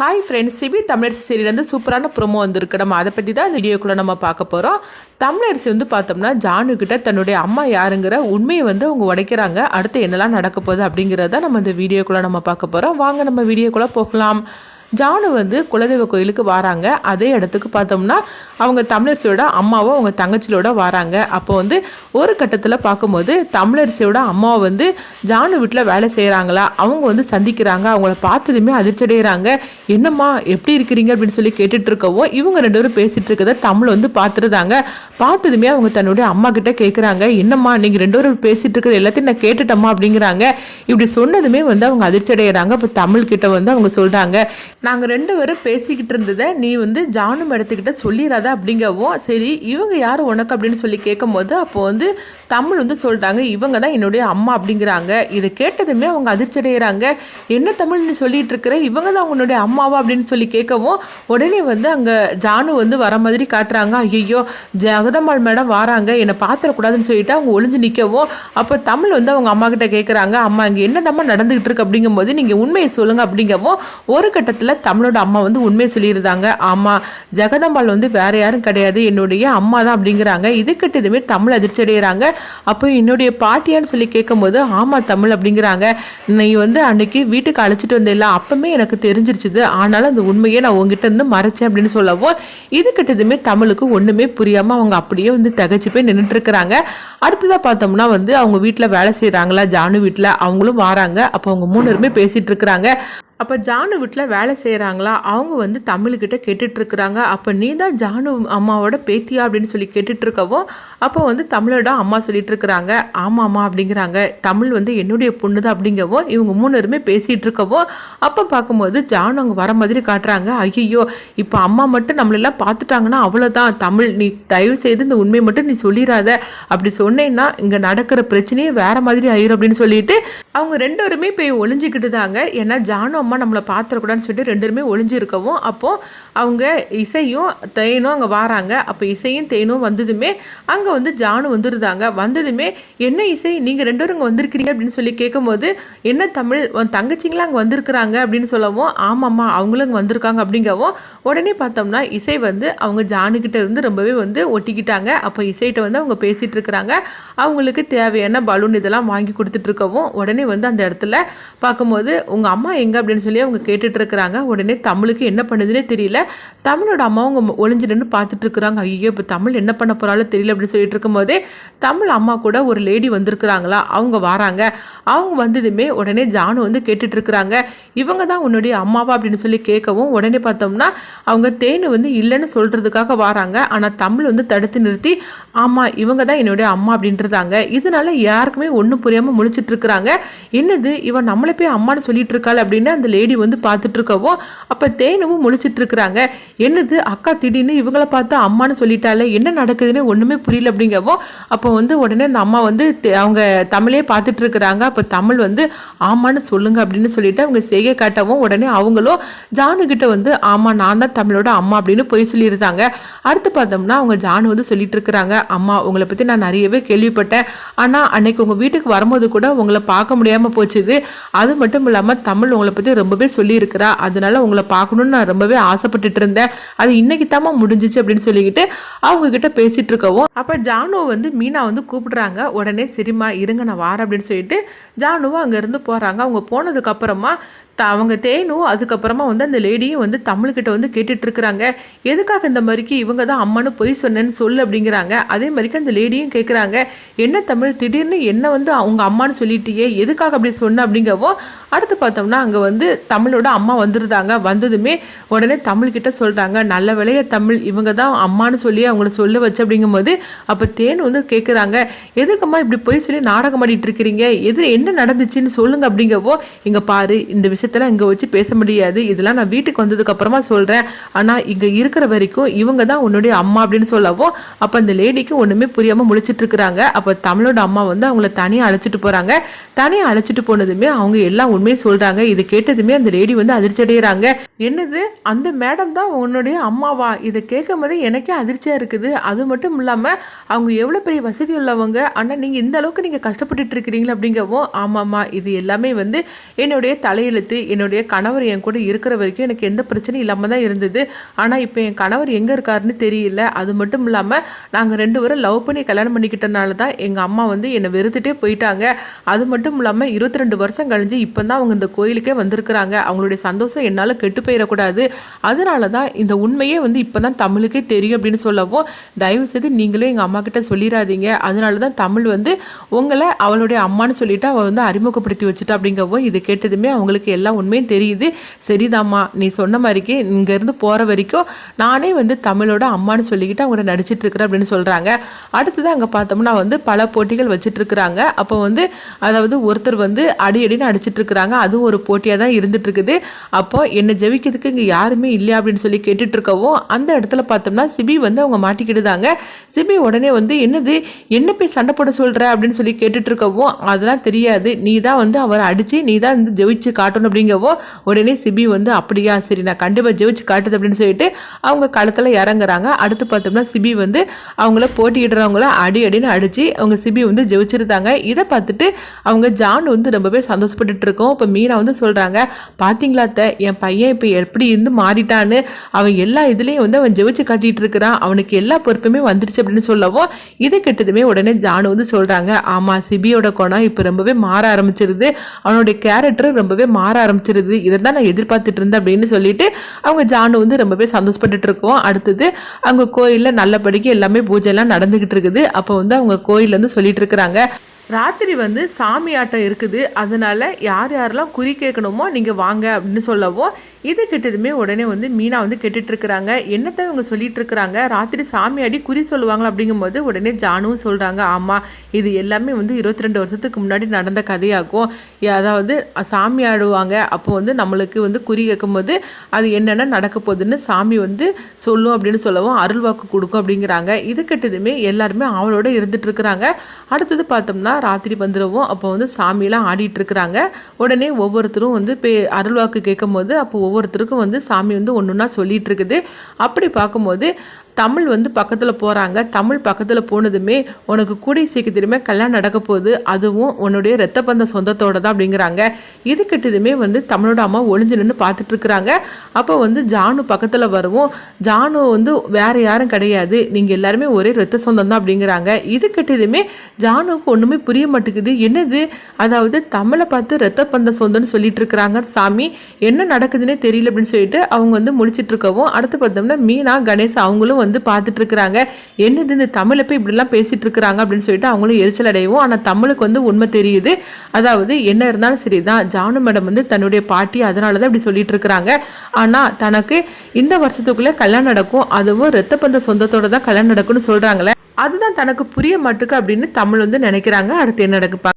Hi friends Sibi Tamilarasi சீரியலேருந்து சூப்பரான promo வந்திருக்கு. நம்ம அதை பற்றி தான் இந்த வீடியோக்குள்ளே நம்ம பார்க்க போகிறோம் தமிழரசி வந்து பார்த்தோம்னா ஜானுக்கிட்ட தன்னுடைய அம்மா யாருங்கிற உண்மையை வந்து அவங்க உடைக்கிறாங்க. அடுத்து என்னெல்லாம் நடக்க போகுது அப்படிங்கிறத நம்ம இந்த வீடியோக்குள்ளே நம்ம பார்க்க போகிறோம் வாங்க நம்ம வீடியோக்குள்ளே போகலாம். ஜானு வந்து குலதெய்வ கோயிலுக்கு வராங்க. அதே இடத்துக்கு பார்த்தோம்னா அவங்க தமிழரசியோட அம்மாவும் அவங்க தங்கச்சியோட வராங்க. அப்போ வந்து ஒரு கட்டத்தில் பார்க்கும்போது தமிழரசியோட அம்மாவை வந்து ஜானு வீட்டில் வேலை செய்கிறாங்களா அவங்க வந்து சந்திக்கிறாங்க. அவங்கள பார்த்ததுமே அதிர்ச்சி அடைகிறாங்க என்னம்மா எப்படி இருக்கிறீங்க? அப்படின்னு சொல்லி கேட்டுட்டு இருக்கவும் இவங்க ரெண்டு பேரும் பேசிகிட்டு இருக்கதை தமிழ் வந்து பார்த்துருந்தாங்க. பார்த்ததுமே அவங்க தன்னுடைய அம்மா கிட்ட கேட்குறாங்க என்னம்மா நீங்கள் ரெண்டு பேரும் பேசிகிட்டு இருக்கிறது எல்லாத்தையும் நான் கேட்டுட்டம்மா அப்படிங்கிறாங்க. இப்படி சொன்னதுமே வந்து அவங்க அதிர்ச்சி அடைகிறாங்க அப்போ தமிழ் கிட்ட வந்து அவங்க சொல்கிறாங்க நாங்கள் ரெண்டு பேரும் பேசிக்கிட்டு இருந்ததை நீ வந்து ஜானு மேடத்துக்கிட்ட சொல்லிடாத அப்படிங்கவும் சரி இவங்க யார் உனக்கு அப்படின்னு சொல்லி கேட்கும்போது அப்போ வந்து தமிழ் வந்து சொல்கிறாங்க இவங்க தான் என்னுடைய அம்மா அப்படிங்கிறாங்க. இதை கேட்டதுமே அவங்க அதிர்ச்சி அடைகிறாங்க என்ன தமிழ் நீ சொல்லிட்டு இருக்கிற? இவங்க தான் உன்னுடைய அம்மாவா அப்படின்னு சொல்லி கேட்கவும் உடனே வந்து அங்கே ஜானு வந்து வர மாதிரி காட்டுறாங்க. ஐயோ ஜெகதம்மாள் மேடம் வராங்க என்னை பார்த்துடக்கூடாதுன்னு சொல்லிட்டு அவங்க ஒளிஞ்சு நிற்கவும் அப்போ தமிழ் வந்து அவங்க அம்மா கிட்ட கேட்குறாங்க அம்மா இங்கே என்னதம்மா நடந்துகிட்டு இருக்கு? அப்படிங்கும்போது நீங்கள் உண்மையை சொல்லுங்க அப்படிங்கவும் ஒரு கட்டத்தில் தமிழோட அம்மா வந்து உண்மையை சொல்லியிருந்தாங்க. ஆமாம் ஜெகதம்பாள் வந்து வேற யாரும் கிடையாது. என்னுடைய அம்மா தான் அப்படிங்கிறாங்க. இது கிட்டதுமே தமிழ் அதிர்ச்சி அடைகிறாங்க அப்போ என்னுடைய பாட்டியான்னு சொல்லி கேட்கும்போது ஆமாம் தமிழ் அப்படிங்கிறாங்க. நீ வந்து அன்னைக்கு வீட்டுக்கு அழைச்சிட்டு வந்தில்ல அப்பவுமே எனக்கு தெரிஞ்சிருச்சுது. ஆனாலும் அந்த உண்மையை நான் உங்ககிட்ட இருந்து மறைச்சேன் அப்படின்னு சொல்லவும் இது கிட்டதுமே தமிழுக்கு ஒன்றுமே புரியாமல் அவங்க அப்படியே வந்து தகச்சு போய் நின்றுட்டுருக்குறாங்க அடுத்ததாக பார்த்தோம்னா வந்து அவங்க வீட்டில் வேலை செய்கிறாங்களா ஜானு வீட்டில் அவங்களும் வராங்க. அப்போ அவங்க மூணு பேருமே பேசிகிட்டு இருக்கிறாங்க அப்போ ஜானு வீட்டில் வேலை செய்கிறாங்களா அவங்க வந்து தமிழ்கிட்ட கேட்டுட்ருக்குறாங்க. அப்போ நீ தான் ஜானு அம்மாவோட பேத்தியா அப்படின்னு சொல்லி கேட்டுட்ருக்கவும் அப்போ வந்து தமிழோட அம்மா சொல்லிட்டுருக்குறாங்க ஆமாம்மா ஆமாம் அம்மா அப்படிங்கிறாங்க. தமிழ் வந்து என்னுடைய பொண்ணு தான் அப்படிங்கவும் இவங்க மூணுருமே பேசிகிட்டு இருக்கவும் அப்போ பார்க்கும்போது ஜானு அவங்க வர மாதிரி காட்டுறாங்க. ஐயோ இப்போ அம்மா மட்டும் நம்மளெல்லாம் பார்த்துட்டாங்கன்னா அவ்வளோதான் தமிழ் நீ தயவு செய்து இந்த உண்மையை மட்டும் நீ சொல்லிடாத அப்படி சொன்னேன்னா இங்கே நடக்கிற பிரச்சனையே வேற மாதிரி ஆயிரும் அப்படின்னு சொல்லிட்டு அவங்க ரெண்டு பேருமே போய் ஒளிஞ்சிக்கிட்டு தாங்க ஏன்னா ஜானு அம்மா நம்மளை பார்த்துடக்கூடாதுன்னு சொல்லிட்டு ரெண்டுமே ஒளிஞ்சு இருக்கவும் அப்போது அவங்க இசையும் தேனும் அங்கே வராங்க. அப்போ இசையும் தேனும் வந்ததுமே அங்கே வந்து ஜானு வந்துருந்தாங்க. வந்ததுமே என்ன இசை? நீங்கள் ரெண்டு பேரும் இங்கே வந்திருக்கிறீங்க அப்படின்னு சொல்லி கேட்கும்போது என்ன தமிழ்? உன் தங்கச்சிங்களாம் அங்கே வந்திருக்கிறாங்க அப்படின்னு சொல்லவும் ஆமாம்மா அவங்களும் அங்கே வந்திருக்காங்க அப்படிங்கவும் உடனே பார்த்தோம்னா இசை வந்து அவங்க ஜானுக்கிட்ட இருந்து ரொம்பவே வந்து ஒட்டிக்கிட்டாங்க. அப்போ இசைகிட்ட வந்து அவங்க பேசிகிட்டு இருக்கிறாங்க. அவங்களுக்கு தேவையான பலூன் இதெல்லாம் வாங்கி கொடுத்துட்ருக்கவும் உடனே வந்து அந்த இடத்துல பார்க்கும்போது உங்கள் அம்மா எங்கே அப்படின்னு அப்படின்னு சொல்லி அவங்க கேட்டுட்டு இருக்கிறாங்க உடனே தமிழுக்கு என்ன பண்ணுதுன்னே தெரியல. தமிழோட அம்மா அவங்க ஒளிஞ்சு நின்று பார்த்துட்டு இருக்கிறாங்க ஐயோ இப்போ தமிழ் என்ன பண்ண போகிறாலும் தெரியல அப்படின்னு சொல்லிட்டு இருக்கும்போதே தமிழ் அம்மா கூட ஒரு லேடி வந்திருக்கிறாங்களா? அவங்க வராங்க. அவங்க வந்ததுமே உடனே ஜானு வந்து கேட்டுட்டு இருக்கிறாங்க இவங்க தான் உன்னுடைய அம்மாவா அப்படின்னு சொல்லி கேட்கவும் உடனே பார்த்தோம்னா அவங்க தேனு வந்து இல்லைன்னு சொல்கிறதுக்காக வராங்க. ஆனால் தமிழ் வந்து தடுத்து நிறுத்தி ஆமாம் இவங்க தான் என்னுடைய அம்மா அப்படின்றதாங்க இதனால யாருக்குமே ஒன்றும் புரியாமல் முழிச்சிட்டு இருக்கிறாங்க என்னது இவன் நம்மளை போய் அம்மான்னு சொல்லிட்டு இருக்காள் அப்படின்னு அந்த லேடி வந்து பார்த்துட்டு இருக்கவும் அப்போ தேனவும் முழிச்சிட்டு இருக்கிறாங்க என்னது அக்கா திடீர்னு இவங்கள பார்த்து அம்மான்னு சொல்லிட்டாலே என்ன நடக்குதுன்னு ஒன்றுமே புரியல அப்படிங்கவும் அப்போ வந்து உடனே அந்த அம்மா வந்து அவங்க தமிழே பார்த்துட்டு இருக்கிறாங்க அப்போ தமிழ் வந்து ஆமான்னு சொல்லுங்க அப்படின்னு சொல்லிட்டு அவங்க செய்கை காட்டவும் உடனே அவங்களும் ஜானு வந்து ஆமா நான் தான் தமிழோட அம்மா அப்படின்னு போய் சொல்லியிருந்தாங்க. அடுத்து பார்த்தோம்னா அவங்க ஜானு வந்து சொல்லிட்டு இருக்கிறாங்க அம்மா உங்களை பற்றி நான் நிறையவே கேள்விப்பட்டேன். ஆனால் அன்னைக்கு உங்கள் வீட்டுக்கு வரும்போது கூட உங்களை பார்க்க முடியாமல் போச்சுது. அது மட்டும் இல்லாமல் தமிழ் உங்களை பற்றி ரொம்பவே சொல்லியிருக்கிறா. அதனால உங்களை பார்க்கணும்னு நான் ரொம்பவே ஆசைப்பட்டுட்டு இருந்தேன். அது இன்னைக்கு தாமா முடிஞ்சிச்சு அப்படின்னு சொல்லிக்கிட்டு அவங்க கிட்ட பேசிட்டு இருக்கவும் அப்போ ஜானுவை வந்து மீனா வந்து கூப்பிடுறாங்க. உடனே சரிம்மா இருங்க நான் வாரேன் அப்படின்னு சொல்லிட்டு ஜானுவும் அங்கேருந்து போகிறாங்க அவங்க போனதுக்கு அப்புறமா அவங்க தேனும் அதுக்கப்புறமா வந்து அந்த லேடியும் வந்து தமிழ்கிட்ட வந்து கேட்டுட்ருக்குறாங்க. எதுக்காக இந்த மாதிரிக்கு இவங்க தான் அம்மானு பொய் சொன்னேன்னு சொல்லு அப்படிங்கிறாங்க. அதே மாதிரிக்கு அந்த லேடியும் கேட்குறாங்க என்ன தமிழ் திடீர்னு என்ன வந்து அவங்க அம்மான்னு சொல்லிட்டியே எதுக்காக அப்படி சொன்ன அப்படிங்கவோ அடுத்து பார்த்தோம்னா அங்கே வந்து தமிழோட அம்மா வந்துருந்தாங்க வந்ததுமே உடனே தமிழ்கிட்ட சொல்கிறாங்க நல்ல விளைய தமிழ் இவங்க தான் அம்மான்னு சொல்லி அவங்கள சொல்ல வச்சு அப்படிங்கும்போது அப்போ தேன் வந்து கேட்குறாங்க எதுக்கம்மா இப்படி போய் சொல்லி நாடகம் ஆடிட்டு இருக்கிறீங்க எது என்ன நடந்துச்சுன்னு சொல்லுங்க அப்படிங்கவோ இங்கே பாரு இந்த விஷயத்தெல்லாம் இங்கே வச்சு பேச முடியாது. இதெல்லாம் நான் வீட்டுக்கு வந்ததுக்கப்புறமா சொல்கிறேன் ஆனால் இங்கே இருக்கிற வரைக்கும் இவங்க தான் உன்னுடைய அம்மா அப்படின்னு சொல்லவும் அப்போ அந்த லேடிக்கு ஒன்றுமே புரியாமல் முழிச்சிட்டு இருக்கிறாங்க. அப்போ தமிழோட அம்மா வந்து அவங்கள தனியாக அழைச்சிட்டு போகிறாங்க தனியாக அழைச்சிட்டு போனதுமே அவங்க எல்லாம் உண்மையை சொல்கிறாங்க இது கேட்டதுமே அந்த லேடி வந்து அதிர்ச்சி அடைகிறாங்க என்னது? அந்த மேடம் தான் உன்னுடைய அம்மாவா? இதை கேட்கும் போதே எனக்கே அதிர்ச்சியாக இருக்குது. அது மட்டும் இல்லாமல் அவங்க எவ்வளோ பெரிய வசதி உள்ளவங்க? ஆனால் நீங்கள் இந்த அளவுக்கு நீங்கள் கஷ்டப்பட்டுட்டு இருக்கிறீங்களா அப்படிங்கவும் ஆமாம்மா இது எல்லாமே வந்து என்னுடைய தலையெழுத்து. சேர்த்து என்னுடைய கணவர் என் கூட இருக்கிற வரைக்கும் எனக்கு எந்த பிரச்சனையும் இல்லாமல் தான் இருந்தது. ஆனால் இப்போ என் கணவர் எங்கே இருக்காருன்னு தெரியல. அது மட்டும் இல்லாமல் நாங்கள் ரெண்டு பேரும் லவ் பண்ணி கல்யாணம் பண்ணிக்கிட்டனால தான் எங்கள் அம்மா வந்து என்னை வெறுத்துட்டே போயிட்டாங்க. அது மட்டும் இல்லாமல் இருபத்தி ரெண்டு வருஷம் கழிஞ்சு இப்போ தான் அவங்க இந்த கோயிலுக்கே வந்திருக்கிறாங்க. அவங்களுடைய சந்தோஷம் என்னால் கெட்டு போயிடக்கூடாது. அதனால தான் இந்த உண்மையே வந்து இப்போ தான் தமிழுக்கே தெரியும் அப்படின்னு சொல்லவும் தயவு செய்து நீங்களே எங்கள் அம்மா கிட்ட சொல்லிடாதீங்க அதனால தான் தமிழ் வந்து உங்களை அவளுடைய அம்மான்னு சொல்லிட்டு அவள் வந்து அறிமுகப்படுத்தி வச்சுட்டா அப்படிங்கவும் இது கேட்டதுமே அவங்களுக்கு எல்லா உண்மையும் தெரியுது. சரிதாம்மா நீ சொன்ன மாதிரிக்கு இங்கேருந்து போகிற வரைக்கும் நானே வந்து தமிழோட அம்மான்னு சொல்லிக்கிட்டு அவங்க நடிச்சிட்டு இருக்கிறேன் அப்படின்னு சொல்கிறாங்க அடுத்தது அங்கே பார்த்தோம்னா வந்து பல போட்டிகள் வச்சுட்டு இருக்கிறாங்க அப்போ வந்து அதாவது ஒருத்தர் வந்து அடி அடின்னு அடிச்சிட்டு இருக்கிறாங்க அதுவும் ஒரு போட்டியாக தான் இருந்துட்டு இருக்குது அப்போ என்னை ஜெபிக்கிறதுக்கு இங்கே யாருமே இல்லையா அப்படின்னு சொல்லி கேட்டுட்டு இருக்கவும் அந்த இடத்துல பார்த்தோம்னா சிபி வந்து அவங்க மாட்டிக்கிடுதாங்க. சிபி உடனே வந்து என்னது? என்ன போய் சண்டை போட சொல்கிற அப்படின்னு சொல்லி கேட்டுட்டு இருக்கவும் அதெல்லாம் தெரியாது. நீ தான் வந்து அவரை அடித்து நீ தான் வந்து ஜெயிச்சு காட்டணும் அப்படிங்கவும் உடனே சிபி வந்து அப்படியா சரி நான் கண்டிப்பாக ஜெயிச்சு காட்டுது அப்படின்னு சொல்லிட்டு அவங்க களத்தில் இறங்குறாங்க. அடுத்து பார்த்தோம்னா சிபி வந்து அவங்கள போட்டியிடுறவங்கள அடி அடின்னு அடித்து அவங்க சிபி வந்து ஜெயிச்சிருந்தாங்க இதை பார்த்துட்டு அவங்க ஜான் வந்து ரொம்பவே சந்தோஷப்பட்டுட்டு இருக்கோம் இப்போ மீனா வந்து சொல்கிறாங்க பார்த்தீங்களா அத்தை என் பையன் இப்போ எப்படி இருந்து மாறிட்டான்னு? அவன் எல்லா இதுலேயும் வந்து அவன் ஜெயிச்சு காட்டிகிட்டு இருக்கிறான் அவனுக்கு எல்லா பொறுப்புமே வந்துடுச்சு அப்படின்னு சொல்லவும் இது கெட்டதுமே உடனே ஜானு வந்து சொல்கிறாங்க ஆமாம் சிபியோட குணம் இப்போ ரொம்பவே மாற ஆரம்பிச்சிருது. அவனுடைய கேரக்டர் ரொம்பவே மாற ஆரம்பிச்சிருது. இதை தான் நான் எதிர்பார்த்துட்டு இருந்தேன் அப்படின்னு சொல்லிட்டு அவங்க ஜானு வந்து ரொம்பவே சந்தோஷப்பட்டுட்டு இருக்கோம் அடுத்தது அவங்க கோயிலில் நல்லபடிக்கு எல்லாமே பூஜைலாம் நடந்துக்கிட்டு இருக்குது அப்போ வந்து அவங்க கோயிலேருந்து சொல்லிட்டு இருக்கிறாங்க ராத்திரி வந்து சாமி ஆட்டம் இருக்குது. அதனால யார் யாரெல்லாம் குறி கேட்கணுமோ நீங்கள் வாங்க அப்படின்னு சொல்லவும் இது கெட்டதுமே உடனே வந்து மீனா வந்து கேட்டுட்டு இருக்கிறாங்க என்னத்தை இவங்க சொல்லிட்டு இருக்கிறாங்க ராத்திரி சாமி ஆடி குறி சொல்லுவாங்களா அப்படிங்கும்போது உடனே ஜானுவும் சொல்கிறாங்க ஆமாம் இது எல்லாமே வந்து இருபத்தி ரெண்டு வருஷத்துக்கு முன்னாடி நடந்த கதையாகும். அதாவது சாமி ஆடுவாங்க. அப்போ வந்து நம்மளுக்கு வந்து குறி கேட்கும்போது அது என்னென்ன நடக்க போகுதுன்னு சாமி வந்து சொல்லும் அப்படின்னு சொல்லவும் அருள் வாக்கு கொடுக்கும் அப்படிங்கிறாங்க. இது கெட்டதுமே எல்லாருமே அவளோட இருந்துட்டு இருக்கிறாங்க அடுத்தது பார்த்தோம்னா ராத்திரி வந்துடவும் அப்போ வந்து சாமியெல்லாம் ஆடிட்டு இருக்கிறாங்க உடனே ஒவ்வொருத்தரும் வந்து பே அருள்வாக்கு கேட்கும்போது அப்போ ஒவ்வொருத்தருக்கும் வந்து சாமி வந்து ஒன்று ஒன்றா சொல்லிட்டு இருக்குது. அப்படி பார்க்கும்போது தமிழ் வந்து பக்கத்தில் போகிறாங்க தமிழ் பக்கத்தில் போனதுமே உனக்கு கூடி சீக்கிரமே கல்யாணம் நடக்க போகுது. அதுவும் உன்னுடைய ரத்த பந்த சொந்தத்தோட தான் அப்படிங்கிறாங்க. இது கிட்டதுமே வந்து தமிழோட அம்மா ஒளிஞ்சு நின்று பார்த்துட்டு இருக்கிறாங்க. அப்போ வந்து ஜானு பக்கத்தில் வருவோம். ஜானு வந்து வேற யாரும் கிடையாது. நீங்கள் எல்லாருமே ஒரே ரத்த சொந்தம் தான் அப்படிங்கிறாங்க. இது கிட்டதுமே ஜானுக்கு ஒன்றுமே புரிய மாட்டேங்குது. என்னது? அதாவது தமிழை பார்த்து ரத்த பந்த சொந்தம்னு சொல்லிட்டு இருக்கிறாங்க சாமி. என்ன நடக்குதுன்னே தெரியல அப்படின்னு சொல்லிட்டு அவங்க வந்து முடிச்சிட்டு இருக்கவும் அடுத்து பார்த்தோம்னா மீனா கணேஷ் அவங்களும் வந்து பார்த்துட்டு இருக்கிறாங்க என்னது இந்த தமிழை போய் இப்படிலாம் பேசிட்டு இருக்கிறாங்க அப்படின்னு சொல்லிட்டு அவங்களும் எரிச்சல் அடையவும் ஆனால் தமிழுக்கு வந்து உண்மை தெரியுது. அதாவது என்ன இருந்தாலும் சரி தான் ஜானு மேடம் வந்து தன்னுடைய பாட்டி அதனால தான் இப்படி சொல்லிட்டு இருக்கிறாங்க ஆனால் தனக்கு இந்த வருஷத்துக்குள்ளே கல்யாணம் நடக்கும். அதுவும் ரத்தப்பந்த சொந்தத்தோட தான் கல்யாணம் நடக்கும்னு சொல்கிறாங்களே அதுதான் தனக்கு புரிய மாட்டுக்கு அப்படின்னு தமிழ் வந்து நினைக்கிறாங்க. அடுத்து என்ன நடக்குப்பா?